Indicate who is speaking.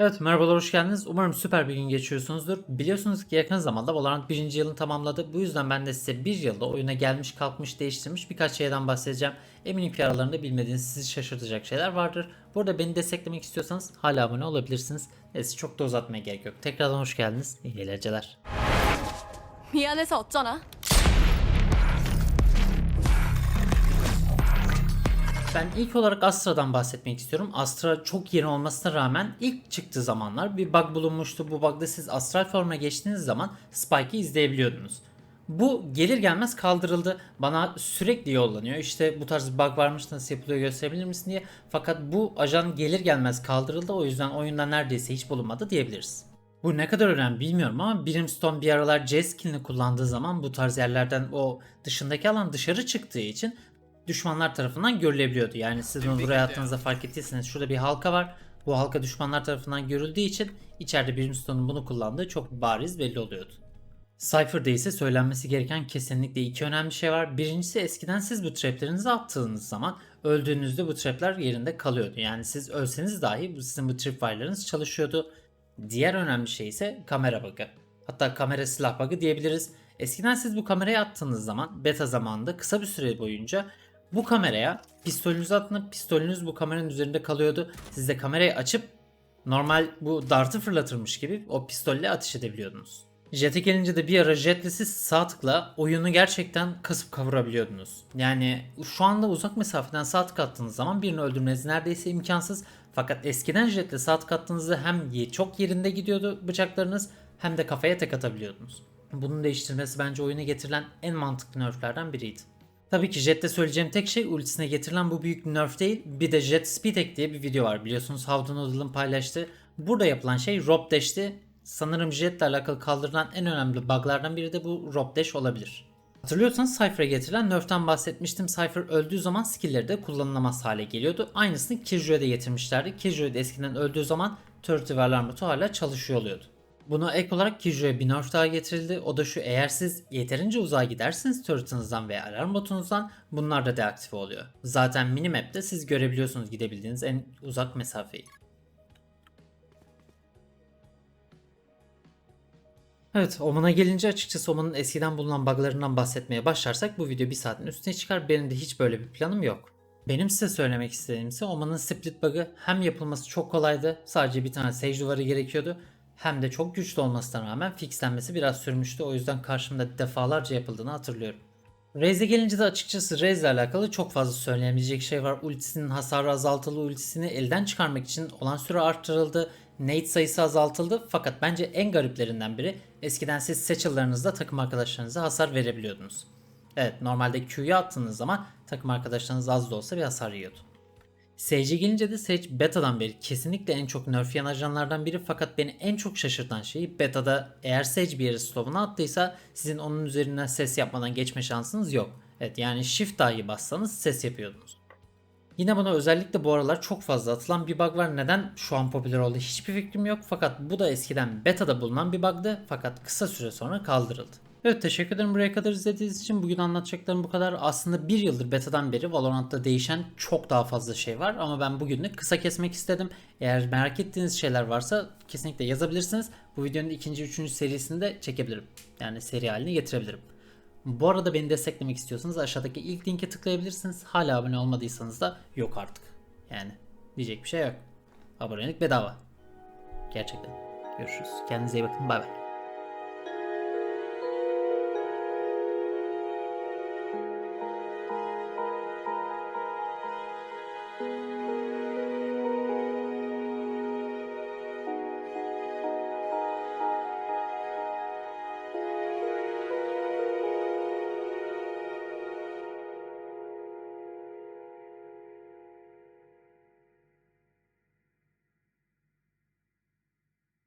Speaker 1: Evet merhabalar hoş geldiniz. Umarım süper bir gün geçiriyorsunuzdur. Biliyorsunuz ki yakın zamanda Valorant 1. yılını tamamladı. Bu yüzden ben de size bir yılda oyuna gelmiş, kalkmış, değiştirmiş birkaç şeyden bahsedeceğim. Eminim ki aralarında bilmediğiniz sizi şaşırtacak şeyler vardır. Burada beni desteklemek istiyorsanız hala abone olabilirsiniz. Neyse çok da uzatmaya gerek yok. Tekrardan hoş geldiniz. İyi eğlenceler.
Speaker 2: 미안해서 어쩌나?
Speaker 1: Ben ilk olarak Astra'dan bahsetmek istiyorum. Astra çok yeni olmasına rağmen ilk çıktığı zamanlar bir bug bulunmuştu. Bu bug'da siz astral forma geçtiğiniz zaman Spike'ı izleyebiliyordunuz. Bu gelir gelmez kaldırıldı. Bana sürekli yollanıyor. İşte bu tarz bug varmış nasıl yapılıyor gösterebilir misin diye. Fakat bu ajan gelir gelmez kaldırıldı. O yüzden oyunda neredeyse hiç bulunmadı diyebiliriz. Bu ne kadar önemli bilmiyorum ama Brimstone bir aralar C skillini kullandığı zaman bu tarz yerlerden o dışındaki alan dışarı çıktığı için düşmanlar tarafından görülebiliyordu. Yani siz onu buraya attığınızda fark ettiyseniz şurada bir halka var. Bu halka düşmanlar tarafından görüldüğü için içeride Brimstone'un bunu kullandığı çok bariz belli oluyordu. Cypher'da ise söylenmesi gereken kesinlikle iki önemli şey var. Birincisi eskiden siz bu traplerinizi attığınız zaman öldüğünüzde bu trapler yerinde kalıyordu. Yani siz ölseniz dahi bu sizin bu tripwire'larınız çalışıyordu. Diğer önemli şey ise kamera bug'ı. Hatta kamera silah bug'ı diyebiliriz. Eskiden siz bu kameraya attığınız zaman beta zamanında kısa bir süre boyunca bu kameraya pistolünüzü attığında pistolünüz bu kameranın üzerinde kalıyordu. Siz de kamerayı açıp normal bu dartı fırlatırmış gibi o pistolle ateş edebiliyordunuz. Jet'e gelince de bir ara Jet'le siz sağ tıkla oyunu gerçekten kasıp kavurabiliyordunuz. Yani şu anda uzak mesafeden sağ tık attığınız zaman birini öldürmeniz neredeyse imkansız. Fakat eskiden Jet'le sağ tık attığınızda hem çok yerinde gidiyordu bıçaklarınız hem de kafaya tek atabiliyordunuz. Bunun değiştirmesi bence oyuna getirilen en mantıklı nerflerden biriydi. Tabii ki Jet'te söyleyeceğim tek şey ultisine getirilen bu büyük nerf değil. Bir de Jet Speed Hack diye bir video var biliyorsunuz Howden Noodle'ın paylaştığı. Burada yapılan şey Rob Dash'ti. Sanırım Jet'le alakalı kaldırılan en önemli buglardan biri de bu Rob Dash olabilir. Hatırlıyorsanız Cypher'a getirilen nerf'ten bahsetmiştim. Cypher öldüğü zaman skill'leri de kullanılamaz hale geliyordu. Aynısını Killjoy'a da getirmişlerdi. Killjoy da eskiden öldüğü zaman Turret ve hala çalışıyor oluyordu. Buna ek olarak Killjoy'a bir nerf daha getirildi. O da şu eğer siz yeterince uzağa giderseniz turret'ınızdan veya alarm botunuzdan bunlar da deaktive oluyor. Zaten minimap'te siz görebiliyorsunuz gidebildiğiniz en uzak mesafeyi. Evet, Oman'a gelince açıkçası Oman'ın eskiden bulunan buglarından bahsetmeye başlarsak bu video bir saatin üstüne çıkar. Benim de hiç böyle bir planım yok. Benim size söylemek istediğim ise Oman'ın split bug'ı hem yapılması çok kolaydı. Sadece bir tane sage duvarı gerekiyordu. Hem de çok güçlü olmasına rağmen fixlenmesi biraz sürmüştü. O yüzden karşımda defalarca yapıldığını hatırlıyorum. Raze'e gelince de açıkçası Raze ile alakalı çok fazla söylenebilecek şey var. Ultisinin hasarı azaltıldı, ultisini elden çıkarmak için olan süre arttırıldı. Nade sayısı azaltıldı fakat bence en gariplerinden biri eskiden siz satchel'larınızda takım arkadaşlarınıza hasar verebiliyordunuz. Evet normalde Q'yu attığınız zaman takım arkadaşlarınız az da olsa bir hasar yiyordu. Sage'e gelince de Sage beta'dan beri kesinlikle en çok nerf yiyen ajanlardan biri fakat beni en çok şaşırtan şey beta'da eğer Sage bir yere slow'unu attıysa sizin onun üzerinden ses yapmadan geçme şansınız yok. Evet yani shift dahi bassanız ses yapıyordunuz. Yine buna özellikle bu aralar çok fazla atılan bir bug var. Neden şu an popüler oldu hiçbir fikrim yok. Fakat bu da eskiden beta'da bulunan bir bug'dı. Fakat kısa süre sonra kaldırıldı. Evet teşekkür ederim buraya kadar izlediğiniz için. Bugün anlatacaklarım bu kadar. Aslında bir yıldır beta'dan beri Valorant'ta değişen çok daha fazla şey var. Ama ben bugünlük kısa kesmek istedim. Eğer merak ettiğiniz şeyler varsa kesinlikle yazabilirsiniz. Bu videonun ikinci, üçüncü serisini de çekebilirim. Yani seri haline getirebilirim. Bu arada beni desteklemek istiyorsanız aşağıdaki ilk linke tıklayabilirsiniz. Hala abone olmadıysanız da yok artık. Yani diyecek bir şey yok. Abonelik bedava. Gerçekten. Görüşürüz. Kendinize iyi bakın. Bay bay.